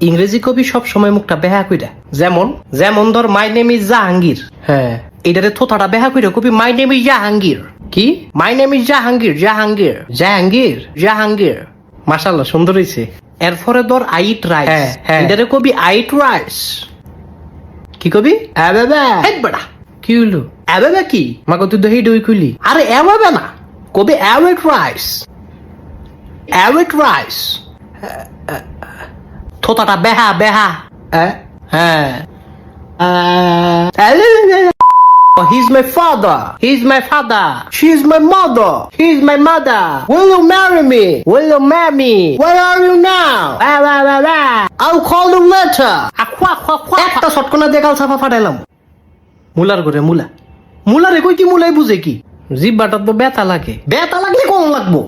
ইংরেজি কবি সব সময় মুখটা বেহা কইরা যেমন যেমন ধর মাই নেম ইজ জাহাঙ্গীর হ্যাঁ এটারে থোতাটা বেহা কইরা কবি মাই নেম ইজ জাহাঙ্গীর কি? My name is Jahangir Jahangir Jahangir Jahangir মাশাল্লাহ সুন্দর হইছে। এরপরে ধর আইট রাইস হ্যাঁ, হ্যাঁ। এটারে কবি আইট রাইস কি কবি? আবেবা। হেড বেড়া। কি হইল? আবেবা কি? মাকে তুই দহি দই খুলি আরে আবেবা না। কবি অ্যাওয়েট রাইস অ্যাওয়েট রাইস থোতাটা বেহা বেহা হ্যাঁ হ্যাঁ He's my father. He's my father. She's my mother. He's my mother. Will you marry me? Will you marry me? Where are you now? Wah, wah, wah, wah. I'll call you later. আখোয়া, আখোয়া, আখোয়া। একটা শটকনা গাল ছাপা ফাটাইলাম মুলার করে মুলা মুলারে কই কি মুলাই বুঝে কি জিব্বাটা তো বেতা লাগে বেতা লাগলে কোন লাগবো